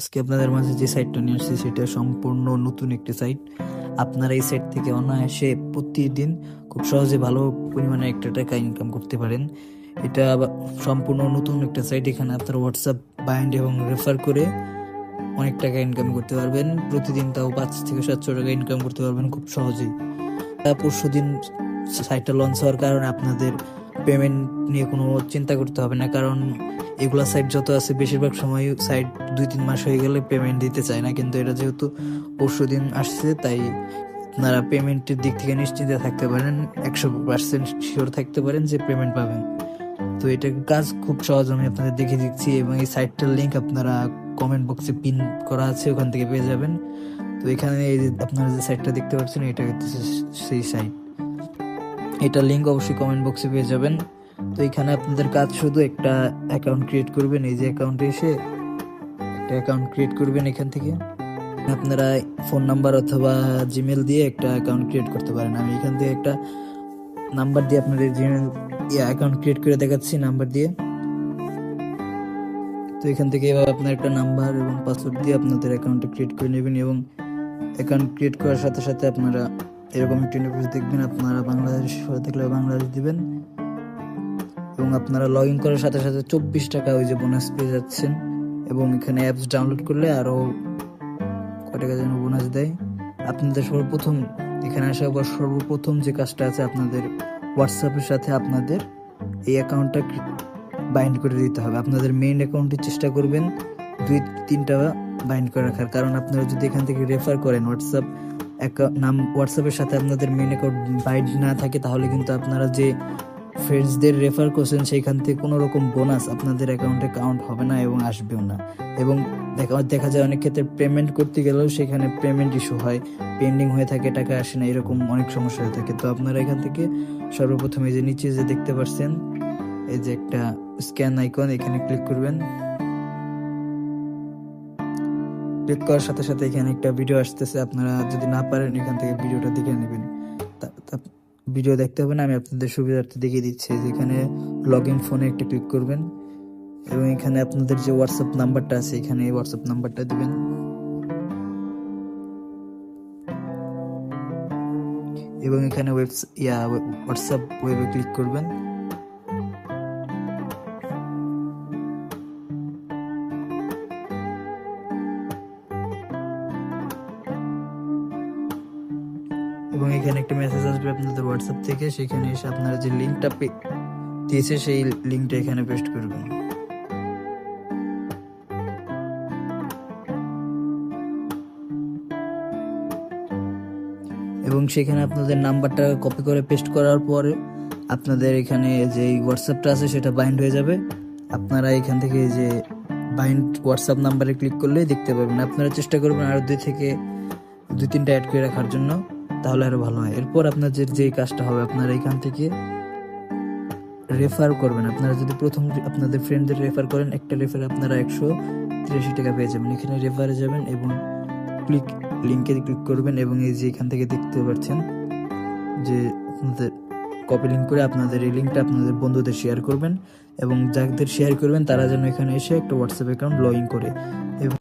আজকে আপনাদের মাঝে যে সাইটটা নিয়ে আসছি, সেটা সম্পূর্ণ নতুন একটি সাইট আপনারা এই সাইট থেকে অনায়াসে প্রতিদিন খুব সহজে ভালো পরিমাণে একটা টাকা ইনকাম করতে পারেন। এটা সম্পূর্ণ নতুন একটা সাইট এখানে আপনারা হোয়াটসঅ্যাপ বাইন্ড এবং রেফার করে অনেক টাকা ইনকাম করতে পারবেন। প্রতিদিন তাও পাঁচ থেকে সাতশো টাকা ইনকাম করতে পারবেন খুব সহজেই। পরশু দিন সাইটটা লঞ্চ হওয়ার কারণে আপনাদের পেমেন্ট নিয়ে কোনো চিন্তা করতে হবে না, কারণ এগুলা সাইট যত আছে, বেশিরভাগ সময় সাইট দুই, তিন মাস হয়ে গেলে পেমেন্ট দিতে চায় না। কিন্তু এটা যেহেতু পরশু দিন আসছে, তাই আপনারা পেমেন্টের দিক থেকে নিশ্চিন্তে থাকতে পারেন, একশো পার্সেন্ট শিওর থাকতে পারেন যে পেমেন্ট পাবেন। তো এটা কাজ খুব সহজ, আমি আপনাদের দেখে দিচ্ছি এবং এই সাইটটার লিঙ্ক আপনারা কমেন্ট বক্সে পিন করা আছে, ওখান থেকে পেয়ে যাবেন। তো এখানে এই যে আপনারা যে সাইটটা দেখতে পাচ্ছেন, এটা সেই সাইট এটা লিঙ্ক অবশ্যই কমেন্ট বক্সে পেয়ে যাবেন। তো এখানে আপনাদের কাজ শুধু একটা অ্যাকাউন্ট ক্রিয়েট করবেন, এই যে অ্যাকাউন্টে এসে একটা অ্যাকাউন্ট ক্রিয়েট করবেন এখান থেকে। আপনারা ফোন নাম্বার অথবা জিমেল দিয়ে একটা অ্যাকাউন্ট ক্রিয়েট করতে পারেন। আমি এখান থেকে একটা নাম্বার দিয়ে আপনাদের জিমেল অ্যাকাউন্ট ক্রিয়েট করে দেখাচ্ছি নাম্বার দিয়ে। তো এখান থেকে এবার আপনার একটা নাম্বার এবং পাসওয়ার্ড দিয়ে আপনাদের অ্যাকাউন্টটা ক্রিয়েট করে নেবেন এবং অ্যাকাউন্ট ক্রিয়েট করার সাথে সাথে আপনারা এরকম একটি ইন্টারফেস দেখবেন। আপনারা বাংলাদেশ থাকলে বাংলাদেশ দিবেন। এবং আপনারা লগ ইন করার সাথে সাথে চব্বিশ টাকা ওই যে বোনাস পেয়ে যাচ্ছেন। এবং এখানে অ্যাপস ডাউনলোড করলে আরও কয় টাকা যেন বোনাস দেয়। আপনাদের সর্বপ্রথম, এখানে আসার পর সর্বপ্রথম যে কাজটা আছে আপনাদের হোয়াটসঅ্যাপের সাথে আপনাদের এই অ্যাকাউন্টটা বাইন্ড করে দিতে হবে। আপনাদের মেইন অ্যাকাউন্টে চেষ্টা করবেন দুই, তিনটা বাইন্ড করে রাখার। কারণ আপনারা যদি এখান থেকে রেফার করেন হোয়াটসঅ্যাপ নাম হোয়াটসঅ্যাপের সাথে আপনাদের মেইন অ্যাকাউন্ট বাইন্ড না থাকে, তাহলে কিন্তু আপনারা যে ফ্রেন্ডসদের রেফার করছেন, সেইখান থেকে কোনো রকম বোনাস আপনাদের অ্যাকাউন্টে কাউন্ট হবে না এবং আসবেও না। এবং দেখা দেখা যায় অনেক ক্ষেত্রে পেমেন্ট করতে গেলেও সেখানে পেমেন্ট ইস্যু হয় পেন্ডিং হয়ে থাকে, টাকা আসে না, এরকম অনেক সমস্যা হয়ে থাকে। তো আপনারা এখান থেকে সর্বপ্রথম এই যে নিচে যে দেখতে পাচ্ছেন এই যে একটা স্ক্যান আইকন এখানে ক্লিক করবেন। ক্লিক করার সাথে সাথে এখানে একটা ভিডিও আসতেছে, আপনারা যদি না পারেন এখান থেকে ভিডিওটা দেখে নেবেন। ভিডিও দেখতে হবে না, আমি আপনাদের সুবিধার্থে দেখিয়ে দিচ্ছি। যেখানে লগ ইন ফোনে একটা ক্লিক করবেন এবং এখানে আপনাদের যে হোয়াটসঅ্যাপ নাম্বারটা আছে, এখানে এই হোয়াটসঅ্যাপ নাম্বারটা দিবেন। এবং এখানে ওয়েবস ইয়া হোয়াটসঅ্যাপ ওয়েবে ক্লিক করবেন। এবং এখানে একটা মেসেজ আসবে আপনাদের হোয়াটসঅ্যাপ থেকে, সেখানে এসে আপনারা যে লিঙ্কটা দিয়েছে, সেই লিঙ্কটা এখানে পেস্ট করবেন। এবং সেখানে আপনাদের নাম্বারটা কপি করে পেস্ট করার পরে আপনাদের এখানে যে হোয়াটসঅ্যাপটা আছে, সেটা বাইন্ড হয়ে যাবে। আপনারা এখান থেকে যে বাইন্ড হোয়াটসঅ্যাপ নাম্বারে ক্লিক করলেই দেখতে পারবেন। আপনারা চেষ্টা করবেন আরও দুই থেকে দুই তিনটা অ্যাড করে রাখার জন্য। তাহলে আরও ভালো হয়। এরপর আপনাদের যে কাজটা হবে, আপনারা এখান থেকে রেফার করবেন। আপনারা যদি প্রথম আপনাদের ফ্রেন্ডদের রেফার করেন, একটা রেফারে আপনারা একশো তিরাশি টাকা পেয়ে যাবেন। এখানে রেফারে যাবেন এবং ক্লিক লিঙ্কে ক্লিক করবেন এবং এই যে এখান থেকে দেখতে পাচ্ছেন যে আপনাদের কপি লিঙ্ক করে আপনাদের এই লিঙ্কটা আপনাদের বন্ধুদের শেয়ার করবেন এবং যাদের শেয়ার করবেন, তারা যেন এখানে এসে একটা হোয়াটসঅ্যাপ অ্যাকাউন্ট লগ ইন করে। এবং